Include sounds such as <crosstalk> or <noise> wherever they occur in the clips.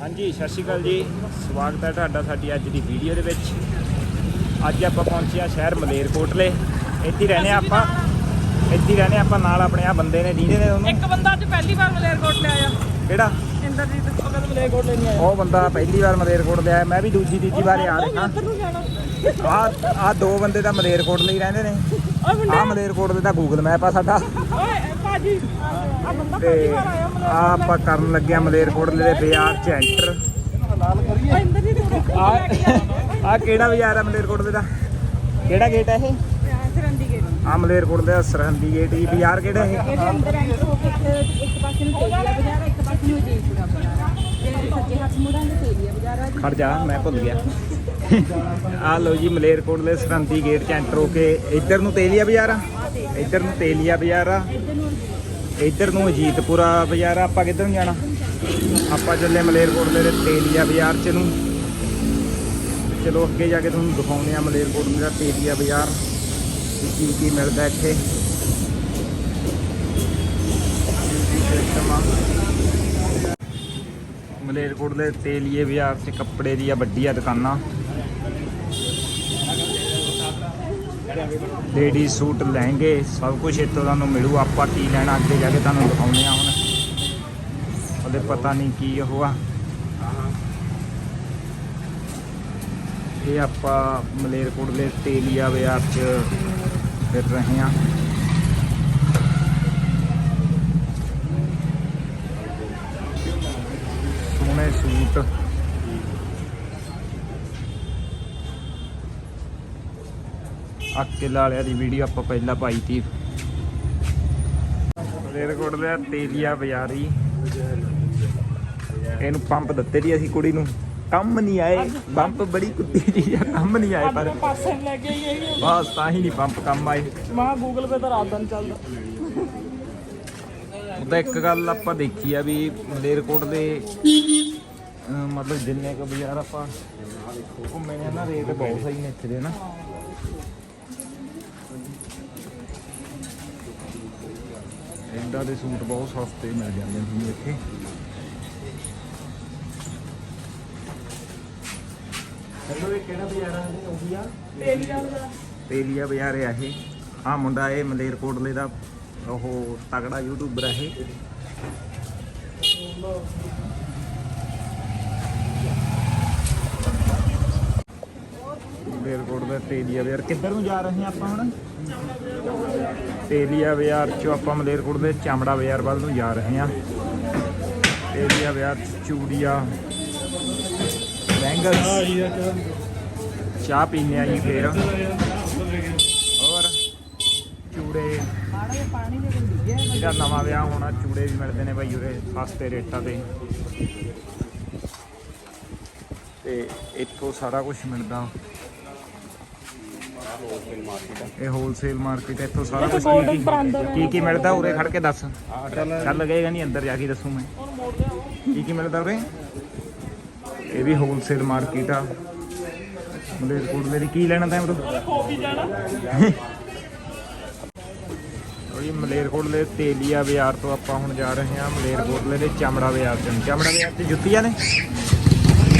ਹਾਂਜੀ ਸਤਿ ਸ਼੍ਰੀ ਅਕਾਲ ਜੀ। ਸਵਾਗਤ ਹੈ ਤੁਹਾਡਾ ਸਾਡੀ ਅੱਜ ਦੀ ਵੀਡੀਓ ਦੇ ਵਿੱਚ। ਅੱਜ ਆਪਾਂ ਪਹੁੰਚੇ ਆ ਸ਼ਹਿਰ ਮਲੇਰਕੋਟਲੇ। ਇੱਥੇ ਹੀ ਰਹਿੰਦੇ ਹਾਂ ਆਪਾਂ। ਇੱਥੇ ਹੀ ਰਹਿੰਦੇ ਹਾਂ ਆਪਾਂ ਨਾਲ ਆਪਣੇ ਆ ਬੰਦੇ ਨੇ ਦੀਦੇ ਨੇ ਉਹਨੂੰ ਇੱਕ ਬੰਦਾ ਅੱਜ ਪਹਿਲੀ ਵਾਰ ਮਲੇਰਕੋਟ ਤੇ ਆਇਆ। ਕਿਹੜਾ? ਇੰਦਰਜੀਤ ਉਹ ਕਹਿੰਦਾ ਮਲੇਰਕੋਟ ਲੈ ਨਹੀਂ ਆਇਆ। ਉਹ ਬੰਦਾ ਪਹਿਲੀ ਵਾਰ ਮਲੇਰਕੋਟ ਦੇ ਆਇਆ। ਮੈਂ ਵੀ ਦੂਜੀ ਤੀਜੀ ਵਾਰ ਆ ਰਿਹਾ। ਉੱਧਰ ਨੂੰ ਜਾਣਾ। ਆ ਆ ਦੋ ਬੰਦੇ ਤਾਂ ਮਲੇਰਕੋਟਲੇ ਹੀ ਰਹਿੰਦੇ ਨੇ। ਓਏ ਮੁੰਡੇ ਆ ਮਲੇਰਕੋਟਲੇ ਦਾ ਗੂਗਲ ਮੈਪ ਆ ਸਾਡਾ। ਓਏ ਭਾਜੀ। ਆ ਬੰਦਾ ਪਹਿਲੀ ਤੇ ਵਾਰ ਆਇਆ ਆ ਆਪਾਂ ਕਰਨ ਲੱਗੇ ਆ ਮਲੇਰਕੋਟਲੇ ਦੇ ਬਾਜ਼ਾਰ 'ਚ ਐਂਟਰ ਉਰੇ ਆ ਆ ਕਿਹੜਾ ਬਾਜ਼ਾਰ ਆ ਮਲੇਰਕੋਟਲੇ ਦਾ? ਕਿਹੜਾ ਗੇਟ ਹੈ ਇਹ? ਸਰੰਦੀ ਗੇਟ ਆ ਮਲੇਰਕੋਟਲੇ ਦਾ ਸਰਹੰਦੀ ਗੇਟ ਜੀ। ਬਾਜ਼ਾਰ ਕਿਹੜਾ ਇਹ? ਇਹਦੇ ਅੰਦਰ ਐਂਟਰ ਹੋ ਕੇ ਇੱਕ- ਇੱਕ ਪਾਸੇ ਨੂੰ ਤੇਲੀਆ ਬਾਜ਼ਾਰ ਆ, ਇੱਕ ਪਾਸੇ ਨੂੰ ਜੀਪੁਰਾ ਬਾਜ਼ਾਰ ਆ। ਜਿਹੜੇ ਸੱਜੇ ਹੱਥ ਮੁੜਾਂਗੇ ਤੇਲੀਆ ਬਾਜ਼ਾਰ ਆ ਜੀ। ਖੜ ਜਾ ਮੈਂ ਭੁੱਲ ਗਿਆ। ਆ ਲਓ ਜੀ ਮਲੇਰਕੋਟਲੇ ਸਰਹੰਦੀ ਗੇਟ 'ਚ ਐਂਟਰ ਹੋ ਕੇ ਇੱਧਰ ਨੂੰ ਤੇਲੀਆ ਬਾਜ਼ਾਰ ਆ। ਇੱਧਰ ਨੂੰ ਤੇਲੀਆ ਬਾਜ਼ਾਰ ਆ। ਇੱਧਰ ਨੂੰ ਇੱਧਰ ਨੂੰ ਅਜੀਤਪੁਰਾ ਬਾਜ਼ਾਰ ਆਪਾਂ ਕਿੱਧਰ ਨੂੰ ਜਾਣਾ? ਆਪਾਂ ਚੱਲੇ ਮਲੇਰਕੋਟਲੇ ਦੇ ਤੇਲੀਆ ਬਾਜ਼ਾਰ 'ਚ ਨੂੰ। ਚਲੋ ਅੱਗੇ ਜਾ ਕੇ ਤੁਹਾਨੂੰ ਦਿਖਾਉਂਦੇ ਆ ਮਲੇਰਕੋਟਲੇ ਦਾ ਤੇਲੀਆ ਬਾਜ਼ਾਰ ਕੀ ਕੀ ਮਿਲਦਾ ਇੱਥੇ। ਸਿਸਟਮ ਆ ਮਲੇਰਕੋਟਲੇ ਤੇਲੀਏ ਬਾਜ਼ਾਰ 'ਚ ਕੱਪੜੇ ਦੀਆਂ ਵੱਡੀਆਂ ਦੁਕਾਨਾਂ। ਲੇਡੀ ਸੂਟ ਲਹਿੰਗੇ, ਸਭ ਕੁਝ ਇੱਥੋਂ ਤੁਹਾਨੂੰ ਮਿਲੂ। ਆਪਾਂ ਕੀ ਲੈਣਾ, ਅੱਗੇ ਜਾ ਕੇ ਤੁਹਾਨੂੰ ਦਿਖਾਉਂਦੇ ਆ ਹੁਣ। ਉਹਦੇ ਪਤਾ ਨਹੀਂ ਕੀ ਉਹ ਆ। ਇਹ ਆਪਾਂ ਮਲੇਰਕੋਟਲੇ ਤੇਲੀਆ ਬਾਜ਼ਾਰ 'ਚ ਫਿਰ ਰਹੇ ਹਾਂ। ਸੋਹਣੇ ਸੂਟ। ਅੱਕੇ ਵਾਲਿਆਂ ਦੀ ਵੀਡੀਓ ਆਪਾਂ ਪਹਿਲਾਂ ਪਾਈ ਤੀ। ਮਲੇਰਕੋਟਲੇ ਦਾ ਤੇਲੀਆ ਬਾਜ਼ਾਰੀ। ਇਹਨੂੰ ਪੰਪ ਦਿੱਤੇ ਦੀ ਅਸੀਂ ਕੁੜੀ ਨੂੰ। ਕੰਮ ਨਹੀਂ ਆਏ। ਪੰਪ ਬੜੀ ਕੁੱਤੀ ਜੀ ਆ। ਕੰਮ ਨਹੀਂ ਆਏ ਪਰ ਪਾਸੇ ਲੈ ਕੇ ਗਈ ਹੈ ਬਸ ਤਾਂ ਹੀ ਨਹੀਂ ਪੰਪ ਕੰਮ ਆਏ। ਮਾਂ ਗੂਗਲ ਪੇ ਤਾਂ ਰਾਤ ਦਿਨ ਚੱਲਦਾ। ਉਹਦਾ ਇੱਕ ਗੱਲ ਆਪਾਂ ਦੇਖੀ ਆ ਵੀ ਮਲੇਰਕੋਟ ਦੇ ਮਤਲਬ ਜਿੰਨੇ ਕੁ ਬਾਜ਼ਾਰ ਆਪਾਂ ਘੁੰਮੇ ਨੇ ਨਾ ਰੇਟ ਬਹੁਤ ਸਹੀ ਨੇ ਇੱਥੇ ਦੇ ਨਾ। ਇੰਦਾ ਦੇ ਸੂਟ ਬਹੁਤ ਸਸਤੇ ਮਿਲ ਜਾਂਦੇ ਨੇ ਇੱਥੇ। ਹੈਲੋ ਇਹ ਕਿਹੜਾ ਬਾਜ਼ਾਰ ਆ? ਉਹੀ ਆ? ਤੇਲੀਆ ਬਾਜ਼ਾਰ। ਤੇਲੀਆ ਬਾਜ਼ਾਰ ਆ ਇਹ। ਆ ਮੁੰਡਾ ਇਹ ਮਲੇਰਕੋਟਲੇ ਦਾ ਉਹ ਤਗੜਾ ਯੂਟਿਊਬਰ ਆ ਇਹ। ਮਲੇਰਕੋਟ ਦਾ ਤੇਲੀਆ ਬਾਜ਼ਾਰ। ਕਿੱਧਰ ਨੂੰ ਜਾ ਰਹੇ ਆਪਾਂ ਹੁਣ? ਤੇਲੀਆ ਬਾਜ਼ਾਰ ਚੋਂ ਆਪਾਂ ਮਲੇਰਕੋਟ ਦੇ ਚਾਮੜਾ ਬਾਜ਼ਾਰ ਵੱਲ ਨੂੰ ਜਾ ਰਹੇ ਹਾਂ। ਤੇਲੀਆ ਬਾਜ਼ਾਰ 'ਚ ਚੂੜੀਆਂ, ਬੈਂਗਲਸ। ਚਾਹ ਪੀਨੇ ਆ ਜੀ ਫੇਰ। ਹੋਰ, ਚੂੜੇ। ਜਿਹੜਾ ਨਵਾਂ ਵਿਆਹ ਹੋਣਾ, ਚੂੜੇ ਵੀ ਮਿਲਦੇ ਨੇ ਬਾਈ ਉਰੇ ਸਸਤੇ ਰੇਟਾਂ ਤੇ। ਤੇ ਇੱਥੋਂ ਸਾਰਾ ਕੁਝ ਮਿਲਦਾ। ਇਹ ਹੋਲਸੇਲ ਮਾਰਕੀਟ ਇੱਥੋਂ ਸਾਰਾ ਕੁਝ ਕੀ ਕੀ- ਕੀ ਕੀ ਮਿਲਦਾ ਉਰੇ? ਖੜ ਕੇ ਦੱਸ। ਚੱਲ। ਲੱਗੇਗਾ ਨਹੀਂ ਅੰਦਰ ਜਾ ਕੇ ਦੱਸੂ ਮੈਂ। ਕੀ ਕੀ ਮਿਲਦਾ ਉਰੇ? ਇਹ ਵੀ ਹੋਲਸੇਲ ਮਾਰਕੀਟ ਆ। ਮਲੇਰਕੋਟਲੇ ਦੀ ਕੀ ਲੈਣਾ ਤੈਂ ਬਰੋ ਕੋਫੀ ਜਾਣਾ ਉਹ ਜੀ ਮਲੇਰਕੋਟਲੇ ਤੇਲੀਆ ਬਾਜ਼ਾਰ ਤੋਂ ਆਪਾਂ ਹੁਣ ਜਾ ਰਹੇ ਹਾਂ। ਮਲੇਰਕੋਟਲੇ ਦੇ ਚਮੜਾ ਬਾਜ਼ਾਰ ਚ। ਚਮੜਾ ਬਾਜ਼ਾਰ ਤੇ ਜੁੱਤੀਆਂ ਨੇ?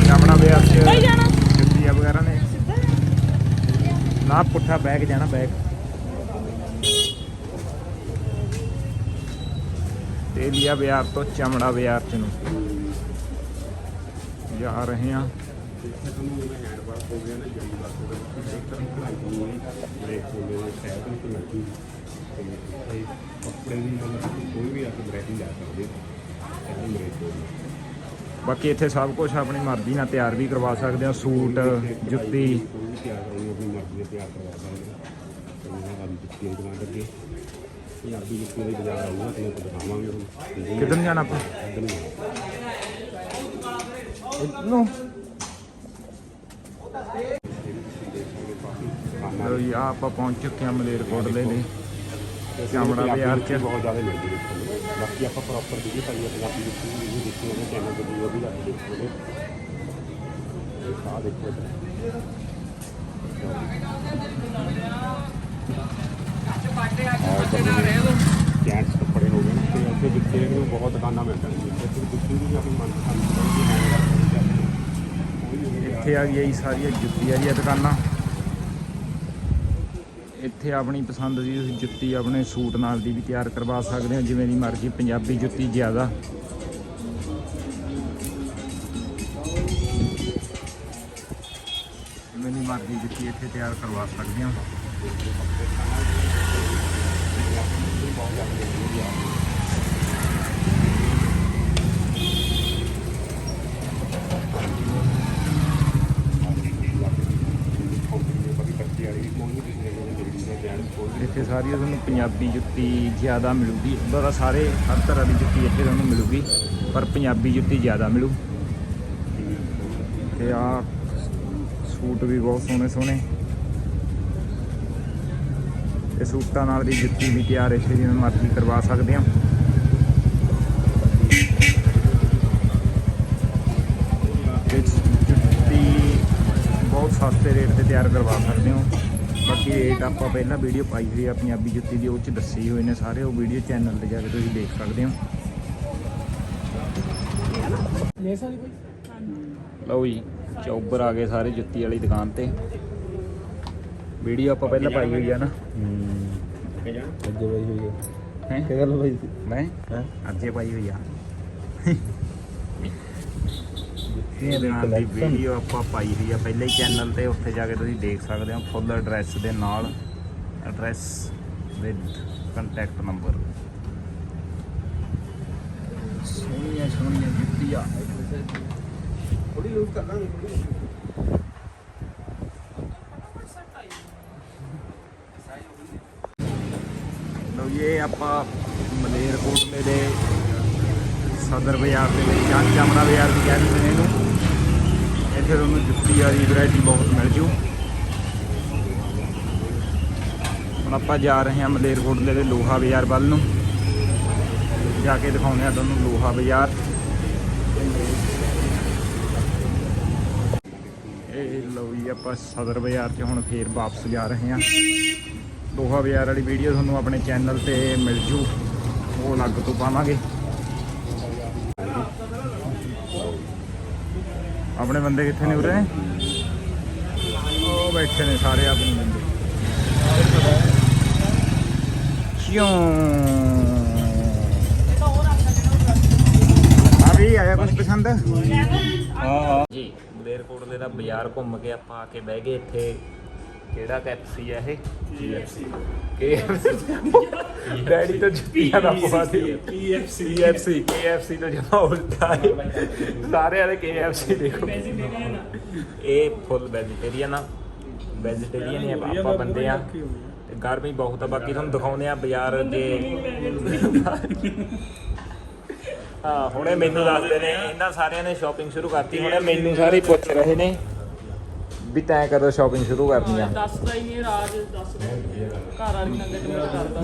ਚਮੜਾ ਬਾਜ਼ਾਰ ਚ ਜੁੱਤੀਆਂ ਵਗੈਰਾ ਨਾ ਪੁੱਠਾ ਬੈਗ ਜਾਣਾ ਬੈਗ। ਤੇਲੀਆ ਬਾਜ਼ਾਰ ਤੋਂ ਚਮੜਾ ਬਾਜ਼ਾਰ ਚ ਨੂੰ। ਜਾ ਰਹੇ ਆ ਬਾਕੀ ਇੱਥੇ ਸਭ ਕੁਝ ਆਪਣੀ ਮਰਜ਼ੀ ਨਾਲ ਤਿਆਰ ਵੀ ਕਰਵਾ ਸਕਦੇ ਹੋ। ਸੂਟ, ਜੁੱਤੀ। ਤਿਆਰ ਕਰਾਉਣੀ ਆਪਣੀ ਮਰਜ਼ੀ ਨਾਲ ਤਿਆਰ ਕਰਵਾ ਸਕਦੇ ਤੇ ਮੈਂ ਆਪ ਜੁੱਤੀਆਂ ਦੀ ਦੁਕਾਨ ਲੱਗੇ। ਪੰਜਾਬੀ ਜੁੱਤੀਆਂ ਦੀ ਬਾਜ਼ਾਰ ਆਊਗਾ ਤੁਹਾਨੂੰ ਆਪਾਂ ਦਿਖਾਵਾਂਗੇ ਹੁਣ। ਨੂੰ ਜਾਣਾ ਆਪਾਂ? ਇੱਧਰ ਨੂੰ ਨੂੰ ਜੀ ਆਹ ਆਪਾਂ ਪਹੁੰਚ ਚੁੱਕੇ ਹਾਂ ਮਲੇਰਕੋਟਲੇ ਦੇ ਤੇ ਚਾਮੜਾ ਬਾਜ਼ਾਰ ਚ। ਬਹੁਤ ਜ਼ਿਆਦਾ ਮਿਲਦੀ ਹੈ। ਬਾਕੀ ਆਪਾਂ ਪ੍ਰੋਪਰ ਵੀਡੀਓ ਪਾਈ ਹੈ ਪੰਜਾਬੀ ਦੀ ਵੀਡੀਓ ਦੇਖੀ ਉਹਦੇ ਚੈਨਲ ਤੇ ਵੀ ਉਹ ਵੀ ਲੱਗ ਦੇਖੋਗੇ ਇਹ ਸਾਹ ਦੇਖੋ ਇੱਧਰ। ਕੱਪੜੇ ਹੋ ਗਏ ਤੇ ਇੱਥੇ ਜੁੱਤੇ ਨੂੰ ਬਹੁਤ ਦੁਕਾਨਾਂ ਮਿਲ ਜਾਣਗੀਆਂ ਇੱਥੇ ਜੁੱਤੀ ਵੀ ਆਪਣੀ ਮਨਪਸੰਦ ਦੀ ਇੱਥੇ ਆ ਗਈ ਜੀ ਸਾਰੀਆਂ ਜੁੱਤੀਆਂ ਦੀਆਂ ਦੁਕਾਨਾਂ ਇੱਥੇ ਆਪਣੀ ਪਸੰਦ ਦੀ ਤੁਸੀਂ ਜੁੱਤੀ ਆਪਣੇ ਸੂਟ ਨਾਲ ਦੀ ਵੀ ਤਿਆਰ ਕਰਵਾ ਸਕਦੇ ਹੋ, ਜਿਵੇਂ ਦੀ ਮਰਜ਼ੀ ਪੰਜਾਬੀ ਜੁੱਤੀ ਜ਼ਿਆਦਾ ਜਿਵੇਂ ਦੀ ਜੁੱਤੀ ਇੱਥੇ ਤਿਆਰ ਕਰਵਾ ਸਕਦੇ ਹਾਂ। ਇੱਥੇ ਸਾਰੀ ਤੁਹਾਨੂੰ ਪੰਜਾਬੀ ਜੁੱਤੀ ਜ਼ਿਆਦਾ ਮਿਲੂਗੀ। ਉੱਦਾਂ ਤਾਂ ਸਾਰੇ ਹਰ ਤਰ੍ਹਾਂ ਦੀ ਜੁੱਤੀ ਇੱਥੇ ਤੁਹਾਨੂੰ ਮਿਲੂਗੀ, ਪਰ ਪੰਜਾਬੀ ਜੁੱਤੀ ਜ਼ਿਆਦਾ ਮਿਲੂ। ਤੇ ਆ ਸੂਟ ਵੀ ਬਹੁਤ ਸੋਹਣੇ ਸੋਹਣੇ। ਇਹ ਸੂਟਾਂ ਨਾਲ ਦੀ ਜੁੱਤੀ ਵੀ ਤਿਆਰ ਇੱਥੇ ਜਿਵੇਂ ਮਰਜ਼ੀ ਕਰਵਾ ਸਕਦੇ ਹਾਂ। ਇਹ ਜੁੱਤੀ ਬਹੁਤ ਸਸਤੇ ਰੇਟ ਤੇ ਤਿਆਰ ਕਰਵਾ ਸਕਦੇ ਹੋ। ਬਾਕੀ ਰੇਟ ਆਪਾਂ ਪਹਿਲਾਂ ਵੀਡੀਓ ਪਾਈ ਹੋਈ ਆ ਪੰਜਾਬੀ ਜੁੱਤੀ ਦੀ, ਉਹ ਚ ਦੱਸੇ ਹੋਏ ਨੇ ਸਾਰੇ, ਉਹ ਵੀਡੀਓ ਚੈਨਲ ਤੇ ਜਾ ਕੇ ਤੁਸੀਂ ਦੇਖ ਸਕਦੇ ਹੋ। ਲਓ ਜੀ ਚੌਬਰ ਆ ਗਏ ਸਾਰੇ ਜੁੱਤੀ ਵਾਲੀ ਦੁਕਾਨ ਤੇ। ਵੀਡੀਓ ਆਪਾਂ ਪਹਿਲਾਂ ਪਾਈ ਹੋਈ ਆ ਨਾ। ਅੱਗੇ ਬਾਈ ਹੋਈ ਹੈ ਹੈ? ਕੀ ਗੱਲ ਬਾਈ ਮੈਂ? ਹੈ? ਅੱਜੇ ਪਾਈ ਹੋਈ ਆ। ਇਹ ਦੁਕਾਨ ਦੀ ਵੀਡੀਓ ਆਪਾਂ ਪਾਈ ਹੋਈ ਆ। ਪਹਿਲੇ ਹੀ ਚੈਨਲ ਤੇ ਉੱਥੇ ਜਾ ਕੇ ਤੁਸੀਂ ਦੇਖ ਸਕਦੇ ਹੋ। ਫੁੱਲ ਐਡਰੈਸ ਦੇ ਨਾਲ ਐਡਰੈਸ ਵਿਦ ਕੰਟੈਕਟ ਨੰਬਰ ਸੋਹਣੀਆਂ ਸੋਹਣੀਆਂ ਜੁੱਤੀਆਂ। ਥੋੜੀ ਯੂਜ਼ ਕਰ ਲਾਂਗੇ ਥੋੜੀ ਲਓ ਜੀ, ਇਹ ਆਪਾਂ ਮਲੇਰਕੋਟਲੇ ਦੇ ਸਦਰ ਬਾਜ਼ਾਰ ਦੇ ਵਿੱਚ ਜਾਂ ਚਾਮੜਾ ਬਾਜ਼ਾਰ ਵੀ ਕਹਿ ਦਿੰਦੇ ਨੇ ਇਹਨੂੰ। ਇੱਥੇ ਤੁਹਾਨੂੰ ਜੁੱਤੀ ਵਾਲੀ ਵੈਰਾਈਟੀ ਬਹੁਤ ਮਿਲ ਜੂ। ਹੁਣ ਆਪਾਂ ਜਾ ਰਹੇ ਹਾਂ ਮਲੇਰਕੋਟਲੇ ਦੇ ਲੋਹਾ ਬਾਜ਼ਾਰ ਵੱਲ ਨੂੰ। ਜਾ ਕੇ ਦਿਖਾਉਂਦੇ ਆ ਤੁਹਾਨੂੰ ਲੋਹਾ ਬਾਜ਼ਾਰ। ਇਹ ਲਓ ਜੀ, ਆਪਾਂ ਸਦਰ ਬਾਜ਼ਾਰ 'ਚ ਹੁਣ ਫੇਰ ਵਾਪਸ ਜਾ ਰਹੇ ਹਾਂ। ਲੋਹਾ ਬਾਜ਼ਾਰ ਵਾਲੀ ਵੀਡੀਓ ਤੁਹਾਨੂੰ ਆਪਣੇ ਚੈਨਲ ਤੇ ਮਿਲ ਜੂ। ਉਹ ਅਲੱਗ ਤੋਂ ਪਾਵਾਂਗੇ। ਆਪਣੇ ਬੰਦੇ ਕਿੱਥੇ ਨੇ ਉਰੇ? ਉਹ ਬੈਠੇ ਨੇ ਸਾਰੇ ਆਪਣੇ ਬੰਦੇ। ਕਿਉਂ? ਆ ਵੀ ਆਇਆ ਕੁਝ ਪਸੰਦ? ਹਾਂ ਹਾਂ। ਦਾ ਬਾਜ਼ਾਰ ਘੁੰਮ ਕੇ ਆਪਾਂ ਆ ਕੇ ਬਹਿ ਗਏ ਇੱਥੇ। ਕਿਹੜਾ ਕੈਪਸੀ ਹੈ ਇਹ? KFC ਡੈਡੀ ਤੋਂ ਜੁੱਤੀਆਂ ਦਾ ਪਵਾ ਦੇ। KFC KFC KFC ਤੋਂ ਜਮਾ ਉਲਟਾ ਹੈ। ਸਾਰੇ ਵਾਲੇ KFC ਦੇਖੋ। ਇਹ ਫੁੱਲ ਵੈਜੀਟੇਰੀਅਨ ਆ। ਵੈਜੀਟੇਰੀਅਨ ਹੀ ਆ, ਆਪਾਂ ਬੰਦੇ ਆ। ਗਰਮੀ ਬਹੁਤ ਆ ਬਾਕੀ ਤੁਹਾਨੂੰ ਦਿਖਾਉਂਦੇ ਆ ਬਾਜ਼ਾਰ ਦੇ <laughs> ਹਾਂ ਹੁਣੇ ਮੈਨੂੰ ਦੱਸਦੇ ਨੇ ਇਹਨਾਂ ਸਾਰਿਆਂ ਨੇ ਸ਼ਾਪਿੰਗ ਸ਼ੁਰੂ ਕਰਤੀ ਹੁਣੇ ਮੈਨੂੰ ਸਾਰੇ ਪੁੱਛ ਰਹੇ ਨੇ ਵੀ ਤੈਂ ਕਦੋਂ ਸ਼ਾਪਿੰਗ ਸ਼ੁਰੂ ਕਰਨੀ ਆ। ਦੱਸਦਾ ਹੀ ਨਹੀਂ ਰਾਜ ਦੱਸਦਾ ਘਰ ਵਾਲੀ ਨਾਲ ਗੱਲਾਂ ਕਰਦਾ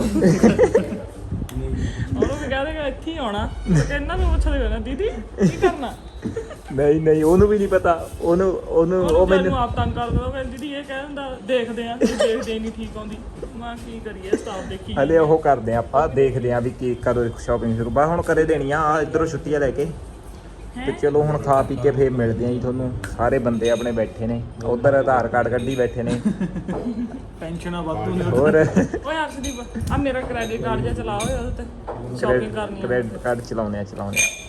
ਉਹਨੂੰ ਵੀ ਕਹਦੇਗਾ ਇੱਥੇ ਹੀ ਆਉਣਾ। ਤੇ ਇਹਨਾਂ ਨੂੰ ਪੁੱਛਦੇ ਹੋਣਾ ਦੀਦੀ ਕੀ ਕਰਨਾ? ਨਹੀਂ ਨਹੀਂ ਉਹਨੂੰ ਵੀ ਨਹੀਂ ਪਤਾ। ਉਹਨੂੰ ਉਹਨੂੰ ਉਹ ਮੈਨੂੰ ਆਪ ਤੰਗ ਕਰਦਾ ਉਹ ਕਹਿੰਦੀ ਦੀਦੀ ਇਹ ਕਹਿ ਦਿੰਦਾ ਦੇਖਦੇ ਆ ਦੇਖਦੇ ਨਹੀਂ ਠੀਕ ਆਉਂਦੀ। ਮੈਂ ਕੀ ਕਰੀਏ ਸਟਾਫ ਦੇਖੀ ਹਲੇ ਉਹ ਕਰਦੇ ਆ ਆਪਾਂ ਦੇਖਦੇ ਆ ਵੀ ਕੀ ਕਦੋਂ ਸ਼ਾਪਿੰਗ ਸ਼ੁਰੂ। ਬਾ ਹੁਣ ਕਰੇ ਦੇਣੀ ਆ ਆ ਇਧਰੋਂ ਛੁੱਟੀਆਂ ਲੈ ਕੇ। ਤੇ ਚਲੋ ਹੁਣ ਖਾ ਪੀ ਕੇ ਫੇਰ ਮਿਲਦੇ ਆ ਜੀ ਤੁਹਾਨੂੰ। ਸਾਰੇ ਬੰਦੇ ਆਪਣੇ ਬੈਠੇ ਨੇ ਉਧਰ ਆਧਾਰ ਕਾਰਡ ਕੱਢੀ ਬੈਠੇ ਨੇ। ਪੈਨਸ਼ਨਾਂ ਵਾਧੂ ਹੋਰ? ਓਏ ਅਰਸ਼ਦੀਪ ਆ ਮੇਰਾ ਕ੍ਰੈਡਿਟ ਕਾਰਡ ਜਿਹਾ ਚਲਾ ਹੋਇਆ ਉਹਦੇ ਤੇ ਸ਼ਾਪਿੰਗ ਕਰਨੀ ਕ੍ਰੈਡਿਟ ਕਾਰਡ ਚਲਾਉਣੇ ਆ ਚਲਾਉਣੇ ਆ।